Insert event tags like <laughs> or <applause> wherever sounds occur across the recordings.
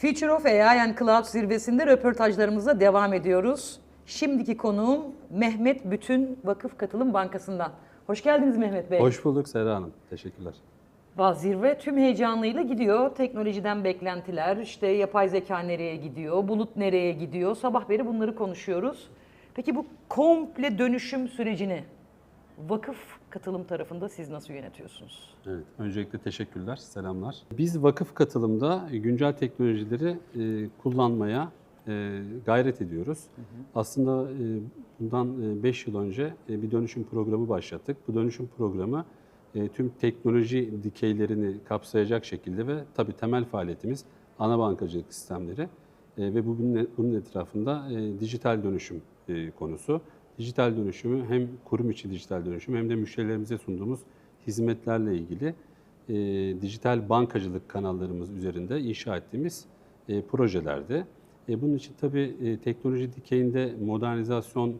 Future of AI and Cloud zirvesinde röportajlarımıza devam ediyoruz. Şimdiki konuğum Mehmet Bütün Vakıf Katılım Bankası'ndan. Hoş geldiniz Mehmet Bey. Hoş bulduk Serra Hanım. Teşekkürler. Zirve tüm heyecanıyla gidiyor. Teknolojiden beklentiler, işte yapay zeka nereye gidiyor, bulut nereye gidiyor. Sabah beri bunları konuşuyoruz. Peki bu komple dönüşüm sürecini vakıf katılım tarafında siz nasıl yönetiyorsunuz? Evet, öncelikle teşekkürler, selamlar. Biz vakıf katılımda güncel teknolojileri e, kullanmaya e, gayret ediyoruz. Aslında e, bundan 5 yıl önce e, bir dönüşüm programı başlattık. Bu dönüşüm programı e, tüm teknoloji dikeylerini kapsayacak şekilde ve tabii temel faaliyetimiz ana bankacılık sistemleri e, ve bu bunun, etrafında e, dijital dönüşüm e, konusu. Dijital dönüşümü hem kurum içi dijital dönüşüm hem de müşterilerimize sunduğumuz hizmetlerle ilgili e, dijital bankacılık kanallarımız üzerinde inşa ettiğimiz e, projelerde. E, bunun için tabii e, teknoloji dikeyinde modernizasyon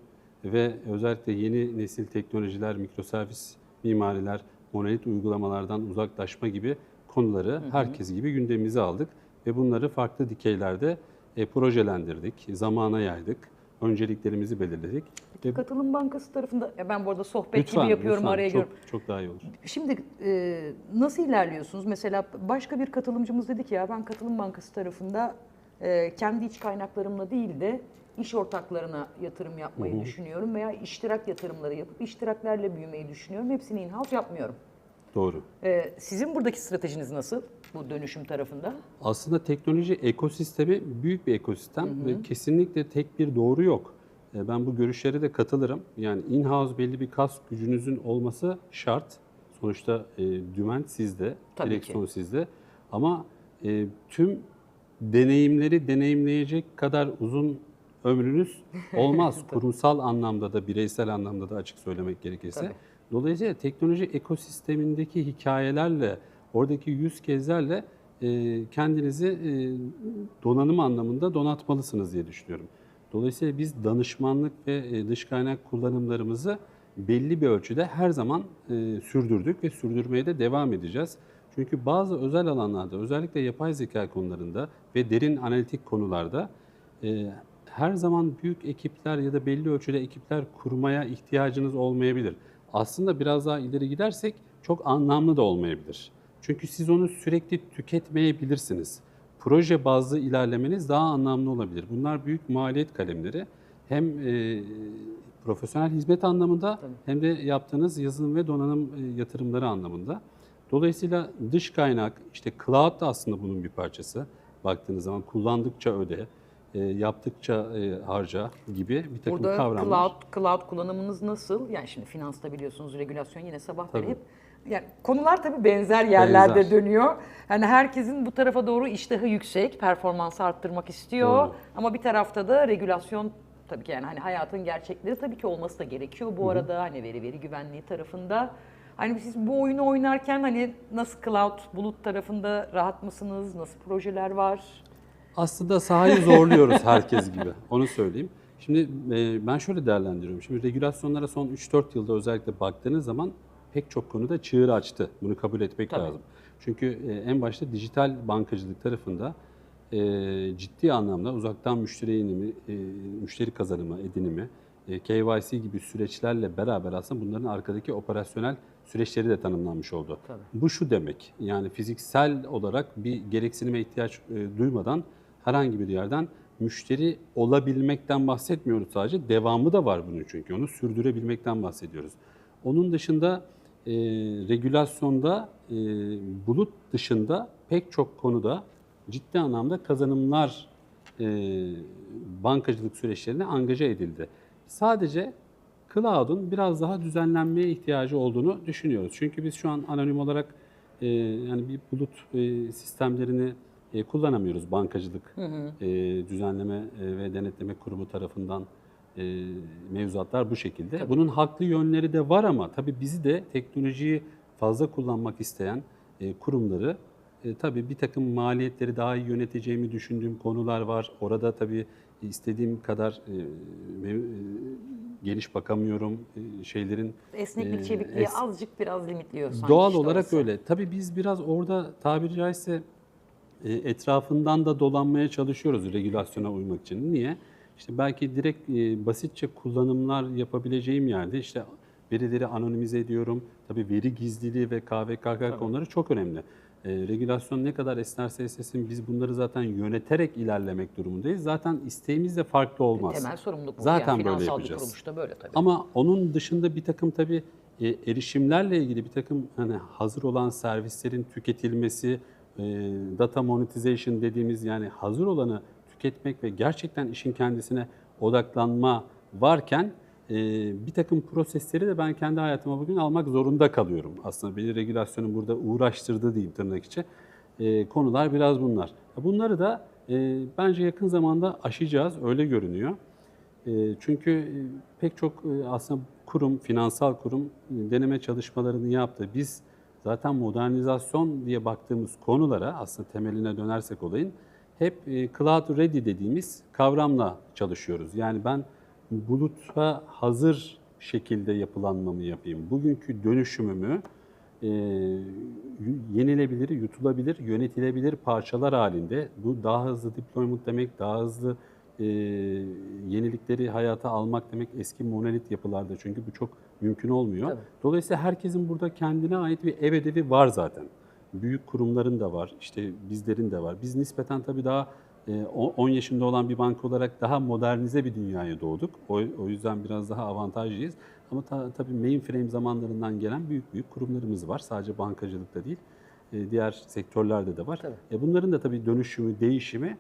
ve özellikle yeni nesil teknolojiler, mikroservis mimariler, monolit uygulamalardan uzaklaşma gibi konuları herkes gibi gündemimize aldık ve bunları farklı dikeylerde e, projelendirdik, zamana yaydık, önceliklerimizi belirledik. Ve Katılım Bankası tarafında, ben bu arada sohbet lütfen, gibi yapıyorum lütfen, araya çok, giriyorum. çok daha iyi olur. Şimdi e, nasıl ilerliyorsunuz? Mesela başka bir katılımcımız dedi ki ya ben Katılım Bankası tarafında e, kendi iç kaynaklarımla değil de iş ortaklarına yatırım yapmayı düşünüyorum veya iştirak yatırımları yapıp iştiraklerle büyümeyi düşünüyorum. Hepsini in-house yapmıyorum. Doğru. E, sizin buradaki stratejiniz nasıl bu dönüşüm tarafında? Aslında teknoloji ekosistemi büyük bir ekosistem ve kesinlikle tek bir doğru yok. E, Ben bu görüşlere de katılırım. Yani in-house belli bir kas gücünüzün olması şart. Sonuçta e, dümen sizde, Tabii direksiyon sizde. Ama e, tüm deneyimleri deneyimleyecek kadar uzun ömrünüz <laughs> olmaz. Kurumsal anlamda da, bireysel anlamda da açık söylemek gerekirse. Tabii. Dolayısıyla teknoloji ekosistemindeki hikayelerle, oradaki yüz kezlerle e, kendinizi e, donanım anlamında donatmalısınız diye düşünüyorum. Dolayısıyla biz danışmanlık ve e, dış kaynak kullanımlarımızı belli bir ölçüde her zaman e, sürdürdük ve sürdürmeye de devam edeceğiz. Çünkü bazı özel alanlarda, özellikle yapay zeka konularında ve derin analitik konularda e, her zaman büyük ekipler ya da belli ölçüde ekipler kurmaya ihtiyacınız olmayabilir. Aslında biraz daha ileri gidersek çok anlamlı da olmayabilir. Çünkü siz onu sürekli tüketmeyebilirsiniz. Proje bazlı ilerlemeniz daha anlamlı olabilir. Bunlar büyük maliyet kalemleri. Hem e, profesyonel hizmet anlamında hem de yaptığınız yazılım ve donanım e, yatırımları anlamında. Dolayısıyla dış kaynak, işte cloud da aslında bunun bir parçası. Baktığınız zaman kullandıkça öde, e, yaptıkça e, harca gibi bir takım Burada kavramlar. cloud, cloud kullanımınız nasıl? Yani şimdi finansta biliyorsunuz regülasyon yine sabah beri Tabii. hep yani konular tabii benzer yerlerde Benzer. dönüyor. Yani herkesin bu tarafa doğru iştahı yüksek, performansı arttırmak istiyor. Doğru. Ama bir tarafta da regülasyon tabii ki yani hani hayatın gerçekleri tabii ki olması da gerekiyor. Bu arada hani veri veri güvenliği tarafında Hani siz bu oyunu oynarken hani nasıl cloud, bulut tarafında rahat mısınız? Nasıl projeler var? Aslında sahayı zorluyoruz herkes gibi. <laughs> Onu söyleyeyim. Şimdi e, ben şöyle değerlendiriyorum. Şimdi regülasyonlara son 3-4 yılda özellikle baktığınız zaman pek çok konuda çığır açtı. Bunu kabul etmek Tabii. lazım. Çünkü e, en başta dijital bankacılık tarafında e, ciddi anlamda uzaktan müşteri inimi, e, müşteri kazanımı, edinimi, e, KYC gibi süreçlerle beraber aslında bunların arkadaki operasyonel süreçleri de tanımlanmış oldu. Tabii. Bu şu demek, yani fiziksel olarak bir gereksinime ihtiyaç e, duymadan herhangi bir yerden müşteri olabilmekten bahsetmiyoruz sadece. Devamı da var bunun çünkü. Onu sürdürebilmekten bahsediyoruz. Onun dışında e, regülasyonda e, bulut dışında pek çok konuda ciddi anlamda kazanımlar e, bankacılık süreçlerine angaja edildi. Sadece cloud'un biraz daha düzenlenmeye ihtiyacı olduğunu düşünüyoruz. Çünkü biz şu an anonim olarak e, yani bir bulut e, sistemlerini e, kullanamıyoruz bankacılık e, düzenleme e, ve denetleme kurumu tarafından e, mevzuatlar bu şekilde. Bunun haklı yönleri de var ama tabii bizi de teknolojiyi fazla kullanmak isteyen e, kurumları e, tabii bir takım maliyetleri daha iyi yöneteceğimi düşündüğüm konular var. Orada tabii istediğim kadar e, e, geniş bakamıyorum e, şeylerin. Esneklik, e, çevikliği es- azıcık biraz limitliyor sanki. Doğal işte olarak orası. öyle. Tabii biz biraz orada tabiri caizse etrafından da dolanmaya çalışıyoruz regülasyona uymak için. Niye? İşte belki direkt e, basitçe kullanımlar yapabileceğim yerde işte verileri anonimize ediyorum. Tabii veri gizliliği ve KVKK konuları çok önemli. E, regülasyon ne kadar esnerse esnesin biz bunları zaten yöneterek ilerlemek durumundayız. Zaten isteğimiz de farklı olmaz. Temel sorumluluk bu. Zaten yani böyle yapacağız. kuruluşta böyle tabii. Ama onun dışında bir takım tabii e, erişimlerle ilgili bir takım hani hazır olan servislerin tüketilmesi, e, data monetization dediğimiz yani hazır olanı tüketmek ve gerçekten işin kendisine odaklanma varken e, bir takım prosesleri de ben kendi hayatıma bugün almak zorunda kalıyorum. Aslında beni regülasyonun burada uğraştırdığı diyeyim tırnak içi. E, konular biraz bunlar. Bunları da e, bence yakın zamanda aşacağız, öyle görünüyor. Çünkü pek çok aslında kurum, finansal kurum deneme çalışmalarını yaptı. Biz zaten modernizasyon diye baktığımız konulara aslında temeline dönersek olayın hep e, cloud ready dediğimiz kavramla çalışıyoruz. Yani ben buluta hazır şekilde yapılanmamı yapayım. Bugünkü dönüşümümü e, yenilebilir, yutulabilir, yönetilebilir parçalar halinde. Bu daha hızlı deployment demek, daha hızlı e, yenilikleri hayata almak demek eski monolit yapılarda çünkü bu çok mümkün olmuyor. Tabii. Dolayısıyla herkesin burada kendine ait bir ev ödevi var zaten. Büyük kurumların da var, işte bizlerin de var. Biz nispeten tabii daha e, o- 10 yaşında olan bir banka olarak daha modernize bir dünyaya doğduk. O, o yüzden biraz daha avantajlıyız. Ama ta, tabii mainframe zamanlarından gelen büyük büyük kurumlarımız var. Sadece bankacılıkta değil, e, diğer sektörlerde de var. Tabii. E, bunların da tabii dönüşümü, değişimi e,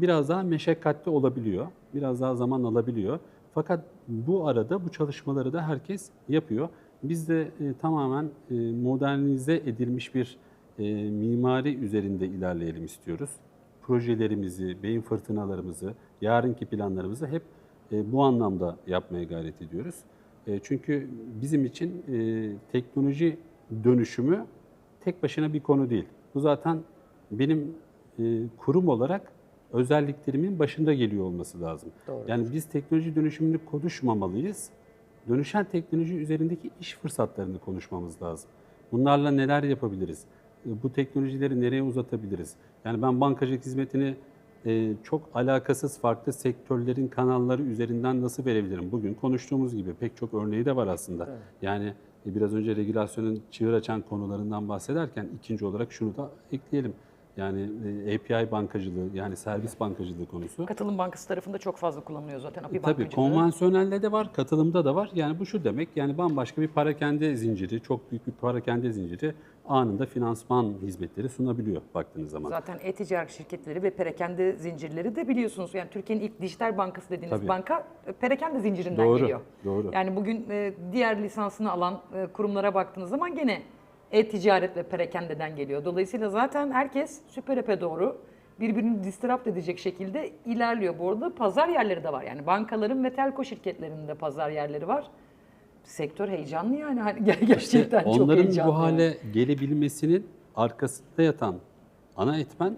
biraz daha meşakkatli olabiliyor. Biraz daha zaman alabiliyor. Fakat bu arada bu çalışmaları da herkes yapıyor. Biz de e, tamamen e, modernize edilmiş bir e, mimari üzerinde ilerleyelim istiyoruz. Projelerimizi, beyin fırtınalarımızı, yarınki planlarımızı hep e, bu anlamda yapmaya gayret ediyoruz. E, çünkü bizim için e, teknoloji dönüşümü tek başına bir konu değil. Bu zaten benim e, kurum olarak özelliklerimin başında geliyor olması lazım. Doğru. Yani biz teknoloji dönüşümünü konuşmamalıyız. Dönüşen teknoloji üzerindeki iş fırsatlarını konuşmamız lazım. Bunlarla neler yapabiliriz? E, Bu teknolojileri nereye uzatabiliriz? Yani ben bankacılık hizmetini e, çok alakasız farklı sektörlerin kanalları üzerinden nasıl verebilirim? Bugün konuştuğumuz gibi pek çok örneği de var aslında. Yani e, biraz önce regülasyonun çığır açan konularından bahsederken ikinci olarak şunu da ekleyelim. Yani e, API bankacılığı yani servis bankacılığı konusu. Katılım Bankası tarafında çok fazla kullanılıyor zaten API E, Tabii bankacılığı. konvansiyonelde de var, katılımda da var. Yani bu şu demek, yani bambaşka bir parakende zinciri, çok büyük bir parakende zinciri anında finansman hizmetleri sunabiliyor baktığınız zaman. Zaten e-ticaret şirketleri ve perakende zincirleri de biliyorsunuz. Yani Türkiye'nin ilk dijital bankası dediğiniz Tabii. banka e, perakende zincirinden Doğru, geliyor. doğru. Yani bugün diğer lisansını alan kurumlara baktığınız zaman gene e-ticaret ve perakendeden geliyor. Dolayısıyla zaten herkes süper app'e doğru birbirini disrupt edecek şekilde ilerliyor. Bu arada pazar yerleri de var. Yani bankaların ve telko şirketlerinin de pazar yerleri var. Sektör heyecanlı yani. <laughs> Hani ger- gerçekten çok Onların heyecanlı. bu hale gelebilmesinin arkasında yatan ana etmen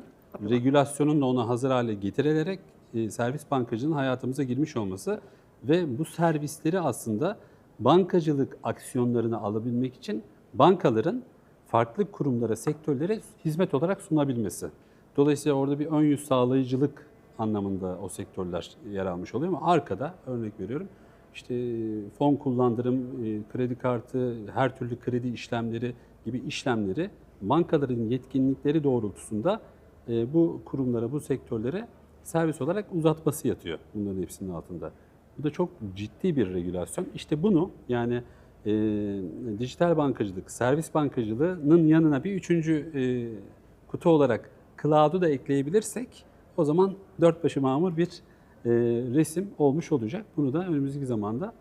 regülasyonun da ona hazır hale getirilerek e, servis bankacılığının hayatımıza girmiş olması ve bu servisleri aslında bankacılık aksiyonlarını alabilmek için bankaların farklı kurumlara, sektörlere hizmet olarak sunabilmesi. Dolayısıyla orada bir ön yüz sağlayıcılık anlamında o sektörler yer almış oluyor ama arkada örnek veriyorum işte fon kullandırım, e, kredi kartı, her türlü kredi işlemleri gibi işlemleri bankaların yetkinlikleri doğrultusunda e, bu kurumlara, bu sektörlere servis olarak uzatması yatıyor bunların hepsinin altında. Bu da çok ciddi bir regülasyon. İşte bunu yani e, dijital bankacılık, servis bankacılığının yanına bir üçüncü e, kutu olarak cloud'u da ekleyebilirsek o zaman dört başı mamur bir e, resim olmuş olacak. Bunu da önümüzdeki zamanda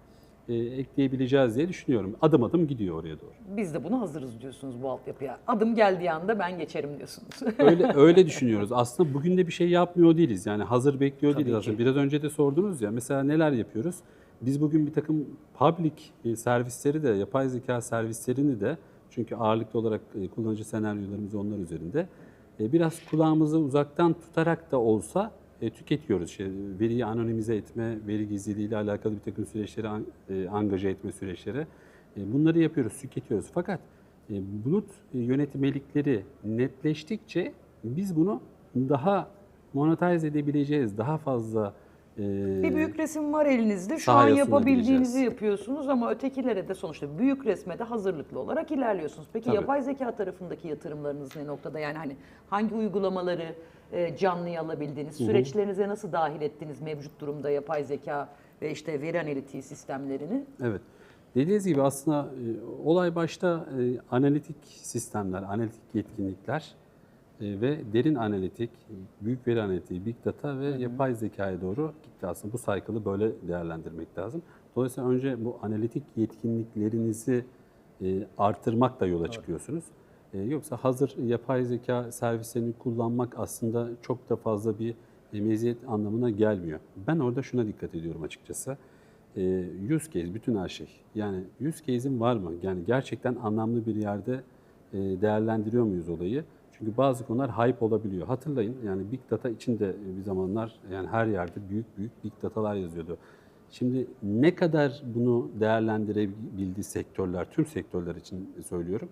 e, ekleyebileceğiz diye düşünüyorum. Adım adım gidiyor oraya doğru. Biz de buna hazırız diyorsunuz bu altyapıya. Adım geldiği anda ben geçerim diyorsunuz. <laughs> Öyle öyle düşünüyoruz. Aslında bugün de bir şey yapmıyor değiliz. Yani hazır bekliyor Tabii değiliz. ki. Aslında biraz önce de sordunuz ya. Mesela neler yapıyoruz? Biz bugün bir takım public e, servisleri de, yapay zeka servislerini de çünkü ağırlıklı olarak e, kullanıcı senaryolarımız onlar üzerinde e, biraz kulağımızı uzaktan tutarak da olsa tüketiyoruz. İşte veriyi anonimize etme, veri gizliliği ile alakalı bir takım süreçleri an- angaje etme süreçleri. Bunları yapıyoruz, tüketiyoruz. Fakat bulut yönetmelikleri netleştikçe biz bunu daha monetize edebileceğiz, daha fazla Bir büyük resim var elinizde. Şu an yapabildiğinizi yapıyorsunuz ama ötekilere de sonuçta büyük resme de hazırlıklı olarak ilerliyorsunuz. Peki Tabii. yapay zeka tarafındaki yatırımlarınız ne noktada? Yani hani hangi uygulamaları e, canlıya alabildiniz? Süreçlerinize nasıl dahil ettiniz mevcut durumda yapay zeka ve işte veri analitiği sistemlerini? Evet. Dediğiniz gibi aslında e, olay başta e, analitik sistemler, analitik yetkinlikler ve derin analitik, büyük veri analitiği, big data ve yapay zekaya doğru gitti aslında. Bu cycle'ı böyle değerlendirmek lazım. Dolayısıyla önce bu analitik yetkinliklerinizi e, artırmakla yola çıkıyorsunuz. E, yoksa hazır yapay zeka servislerini kullanmak aslında çok da fazla bir e, meziyet anlamına gelmiyor. Ben orada şuna dikkat ediyorum açıkçası. E, use case, bütün her şey. Yani use case'in var mı? Yani gerçekten anlamlı bir yerde e, değerlendiriyor muyuz olayı? Çünkü bazı konular hype olabiliyor. Hatırlayın yani Big Data için de bir zamanlar yani her yerde büyük büyük Big Data'lar yazıyordu. Şimdi ne kadar bunu değerlendirebildi sektörler, tüm sektörler için söylüyorum.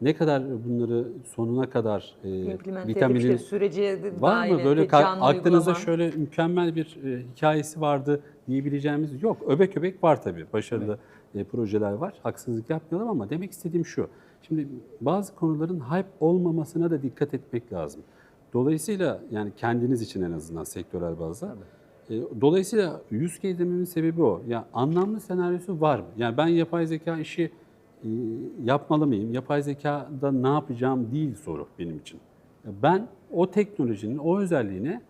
Ne kadar bunları sonuna kadar e, edip vitaminin de Var mı böyle uygulama. şöyle mükemmel bir e, hikayesi vardı diyebileceğimiz yok. Öbek öbek var tabii. Başarılı e, projeler var. Haksızlık yapmayalım ama demek istediğim şu. Şimdi bazı konuların hype olmamasına da dikkat etmek lazım. Dolayısıyla yani kendiniz için en azından sektörel bazda. E, Dolayısıyla use case dememin sebebi o. Ya anlamlı senaryosu var mı? Yani ben yapay zeka işi e, yapmalı mıyım? Yapay zekada ne yapacağım değil soru benim için. Ben o teknolojinin o özelliğini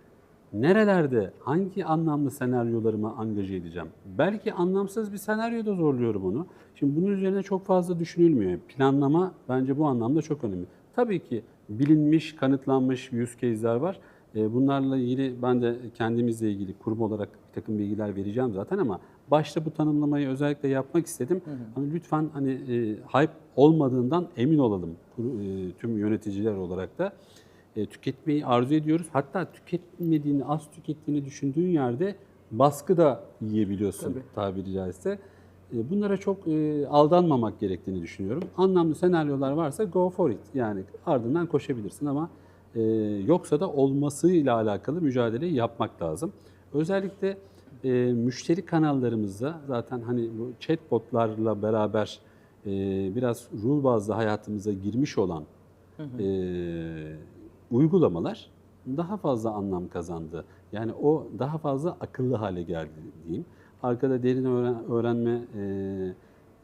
nerelerde, hangi anlamlı senaryolarıma angaje edeceğim? Belki anlamsız bir senaryoda zorluyorum onu. Şimdi bunun üzerine çok fazla düşünülmüyor. Planlama bence bu anlamda çok önemli. Tabii ki bilinmiş, kanıtlanmış use case'ler var. E, Bunlarla ilgili ben de kendimizle ilgili kurum olarak bir takım bilgiler vereceğim zaten ama başta bu tanımlamayı özellikle yapmak istedim. Hani lütfen hani e, hype olmadığından emin olalım e, tüm yöneticiler olarak da. E, tüketmeyi arzu ediyoruz. Hatta tüketmediğini, az tükettiğini düşündüğün yerde baskı da yiyebiliyorsun Tabii. tabiri caizse. E, Bunlara çok e, aldanmamak gerektiğini düşünüyorum. Anlamlı senaryolar varsa go for it. Yani ardından koşabilirsin ama e, yoksa da olmasıyla alakalı mücadeleyi yapmak lazım. Özellikle e, müşteri kanallarımızda zaten hani bu chatbotlarla beraber e, biraz rule bazlı hayatımıza girmiş olan e, uygulamalar daha fazla anlam kazandı. Yani o daha fazla akıllı hale geldi diyeyim. Arkada derin öğren- öğrenme e,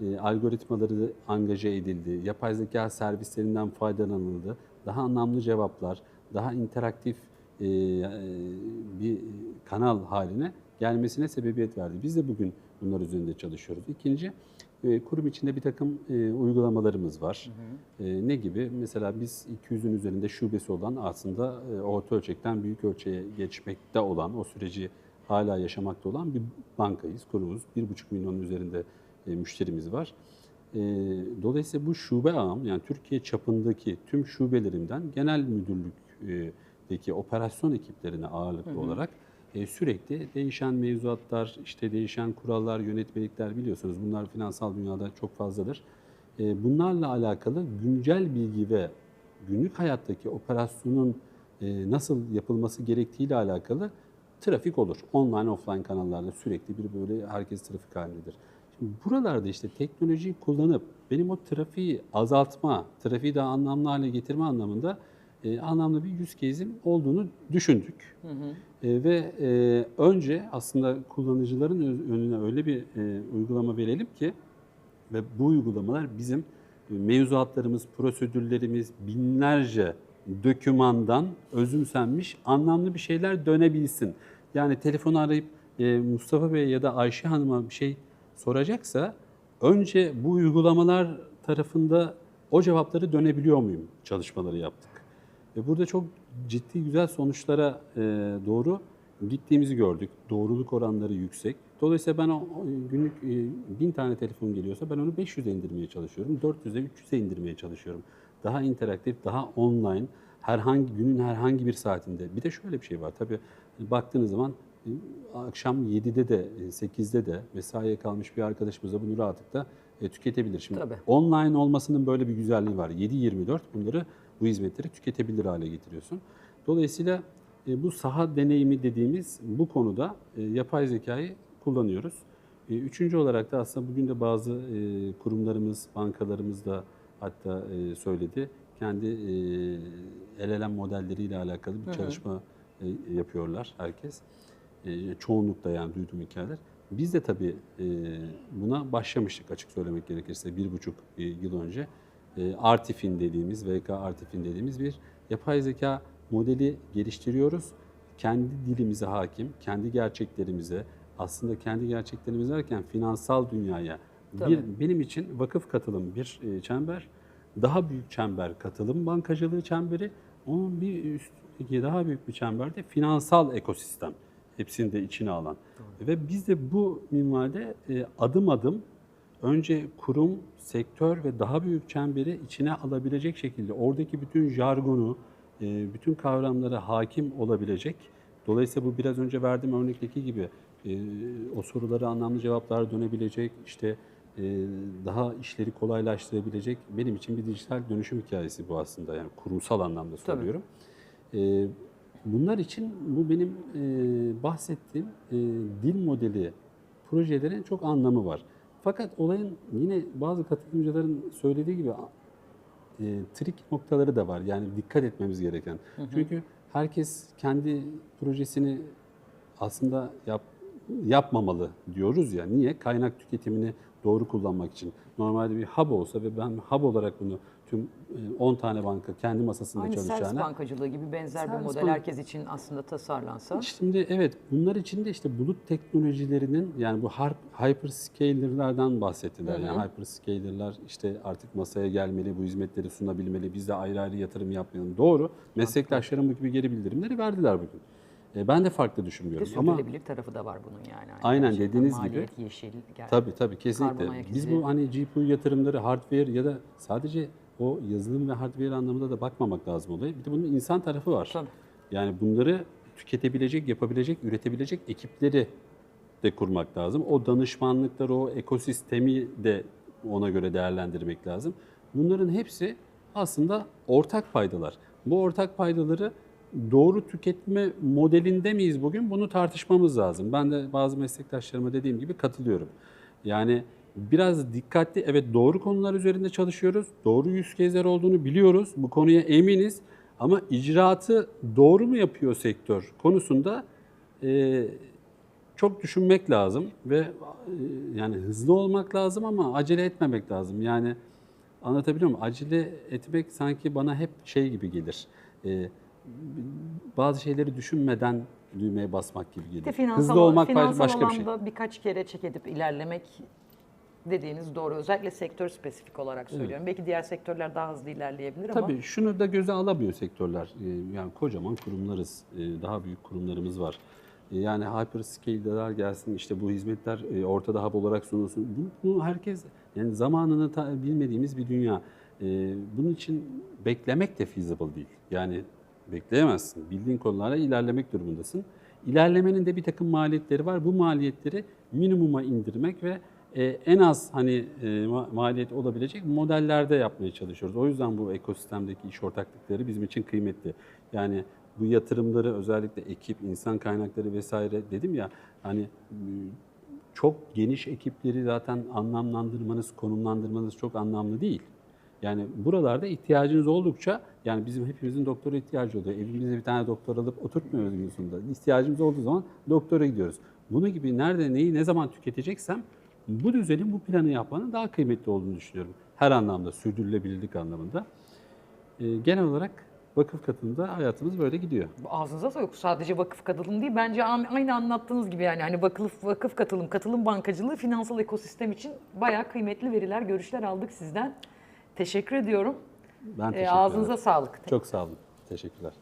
e, algoritmaları angaje edildi. Yapay zeka servislerinden faydalanıldı. Daha anlamlı cevaplar, daha interaktif e, e, bir kanal haline gelmesine sebebiyet verdi. Biz de bugün bunlar üzerinde çalışıyoruz. İkinci, e, kurum içinde bir takım e, uygulamalarımız var. E, ne gibi? Mesela biz 200'ün üzerinde şubesi olan aslında e, orta ölçekten büyük ölçeğe geçmekte olan, o süreci hala yaşamakta olan bir bankayız, kurumuz. 1,5 milyonun üzerinde e, müşterimiz var. E, dolayısıyla bu şube ağım, yani Türkiye çapındaki tüm şubelerimden genel müdürlükteki operasyon ekiplerine ağırlıklı olarak e, sürekli değişen mevzuatlar, işte değişen kurallar, yönetmelikler biliyorsunuz bunlar finansal dünyada çok fazladır. E, bunlarla alakalı güncel bilgi ve günlük hayattaki operasyonun e, nasıl yapılması gerektiğiyle alakalı trafik olur. Online, offline kanallarda sürekli bir böyle herkes trafik halindedir. Şimdi buralarda işte teknolojiyi kullanıp benim o trafiği azaltma, trafiği daha anlamlı hale getirme anlamında e, anlamlı bir yüz case'im olduğunu düşündük. E, ve e, önce aslında kullanıcıların önüne öyle bir e, uygulama verelim ki ve bu uygulamalar bizim e, mevzuatlarımız, prosedürlerimiz binlerce dökümandan özümsenmiş anlamlı bir şeyler dönebilsin. Yani telefonu arayıp e, Mustafa Bey ya da Ayşe Hanım'a bir şey soracaksa önce bu uygulamalar tarafında o cevapları dönebiliyor muyum çalışmaları yaptık. Ve burada çok ciddi güzel sonuçlara e, doğru gittiğimizi gördük. Doğruluk oranları yüksek. Dolayısıyla ben o günlük e, 1000 tane telefon geliyorsa ben onu 500'e indirmeye çalışıyorum. 400'e 300'e indirmeye çalışıyorum. Daha interaktif, daha online, herhangi günün herhangi bir saatinde. Bir de şöyle bir şey var. Tabii baktığınız zaman e, akşam 7'de de e, 8'de de mesaiye kalmış bir arkadaşımız da bunu rahatlıkla e, tüketebilir. Şimdi Tabii. online olmasının böyle bir güzelliği var. 7-24 bunları bu hizmetleri tüketebilir hale getiriyorsun. Dolayısıyla e, bu saha deneyimi dediğimiz bu konuda e, yapay zekayı kullanıyoruz. E, Üçüncü olarak da aslında bugün de bazı e, kurumlarımız, bankalarımız da hatta e, söyledi. Kendi e, LLM modelleriyle alakalı bir çalışma e, yapıyorlar herkes. E, çoğunlukla yani duyduğum hikayeler. Biz de tabii e, buna başlamıştık açık söylemek gerekirse bir buçuk e, yıl önce. E, Artifin dediğimiz, VK Artifin dediğimiz bir yapay zeka modeli geliştiriyoruz. Kendi dilimize hakim, kendi gerçeklerimize, aslında kendi gerçeklerimiz derken finansal dünyaya. Bir, Tabii. benim için vakıf katılım bir e, çember, daha büyük çember katılım bankacılığı çemberi, onun bir üstteki daha büyük bir çember de finansal ekosistem. Hepsini de içine alan. Ve biz de bu minvalde e, adım adım önce kurum, sektör ve daha büyük çemberi içine alabilecek şekilde oradaki bütün jargonu, e, bütün kavramlara hakim olabilecek. Dolayısıyla bu biraz önce verdiğim örnekteki gibi e, o sorulara anlamlı cevaplar dönebilecek, işte e, daha işleri kolaylaştırabilecek benim için bir dijital dönüşüm hikayesi bu aslında yani kurumsal anlamda Tabii. söylüyorum. E, Bunlar için bu benim bahsettiğim dil modeli projelerin çok anlamı var. Fakat olayın yine bazı katılımcıların söylediği gibi e, trik noktaları da var. Yani dikkat etmemiz gereken. Çünkü herkes kendi projesini aslında yap, yapmamalı diyoruz ya. Niye? Kaynak tüketimini doğru kullanmak için. Normalde bir hub olsa ve ben hub olarak bunu tüm e, 10 tane banka kendi masasında Aynı servis çalışacağına bankacılığı gibi benzer bir Servis model bank- herkes için aslında tasarlansa. Şimdi evet bunlar için de işte bulut teknolojilerinin yani bu hyperscaler'lardan bahsettiler. Yani hyperscaler'lar işte artık masaya gelmeli, bu hizmetleri sunabilmeli, biz de ayrı ayrı yatırım yapmayalım. Doğru. Meslektaşlarım bu gibi geri bildirimleri verdiler bugün. E, ben de farklı Bir düşünmüyorum ama sürdürülebilir tarafı da var bunun yani. Aynı Aynen gerçekten dediğiniz gibi. maliyet, yeşil, ger- Tabii tabii kesinlikle. Biz bu hani GPU yatırımları, hardware ya da sadece o yazılım ve hardware anlamında da bakmamak lazım olaya. Bir de bunun insan tarafı var. Tabii. Yani bunları tüketebilecek, yapabilecek, üretebilecek ekipleri de kurmak lazım. O danışmanlıkları, o ekosistemi de ona göre değerlendirmek lazım. Bunların hepsi aslında ortak paydalar. Bu ortak paydaları doğru tüketme modelinde miyiz bugün? Bunu tartışmamız lazım. Ben de bazı meslektaşlarıma dediğim gibi katılıyorum. Yani biraz dikkatli, evet doğru konular üzerinde çalışıyoruz. Doğru yüz case'ler olduğunu biliyoruz. Bu konuya eminiz. Ama icraatı doğru mu yapıyor sektör konusunda e, çok düşünmek lazım ve e, yani hızlı olmak lazım ama acele etmemek lazım. Yani anlatabiliyor muyum? Acele etmek sanki bana hep şey gibi gelir. E, bazı şeyleri düşünmeden düğmeye basmak gibi gelir. Finansal, hızlı olmak finansal başka bir şey. birkaç kere çek edip ilerlemek dediğiniz doğru. Özellikle sektör spesifik olarak söylüyorum. Belki diğer sektörler daha hızlı ilerleyebilir ama Tabii şunu da göze alamıyor sektörler. Ee, Yani kocaman kurumlarız, ee, daha büyük kurumlarımız var. Ee, Yani hyperscale'ler gelsin, işte bu hizmetler e, ortada hub olarak sunulsun. Bu- Bunu herkes, yani zamanını bilmediğimiz bir dünya. Bunun için beklemek de feasible değil. Yani bekleyemezsin. Bildiğin konulara ilerlemek durumundasın. İlerlemenin de bir takım maliyetleri var. Bu maliyetleri minimuma indirmek ve en az hani e, ma- maliyet olabilecek modellerde yapmaya çalışıyoruz. O yüzden bu ekosistemdeki iş ortaklıkları bizim için kıymetli. Yani bu yatırımları özellikle ekip, insan kaynakları vesaire dedim ya hani m, çok geniş ekipleri zaten anlamlandırmanız, konumlandırmanız çok anlamlı değil. Yani buralarda ihtiyacınız oldukça, yani bizim hepimizin doktora ihtiyacı oluyor. Evimizde bir tane doktor alıp oturtmuyoruz gün sonunda. İhtiyacımız olduğu zaman doktora gidiyoruz. Bunu gibi nerede, neyi, ne zaman tüketeceksem bu düzenin, bu planı yapmanın daha kıymetli olduğunu düşünüyorum. Her anlamda, sürdürülebilirlik anlamında. Ee, genel olarak vakıf katında hayatımız böyle gidiyor. ağzınıza sağlık. Sadece vakıf katılım değil. Bence aynı anlattığınız gibi yani hani vakıf, vakıf katılım, katılım bankacılığı finansal ekosistem için bayağı kıymetli veriler, görüşler aldık sizden. Teşekkür ediyorum. Ben Ee, teşekkür ağzınıza ederim. sağlık. Çok sağ olun. Teşekkürler.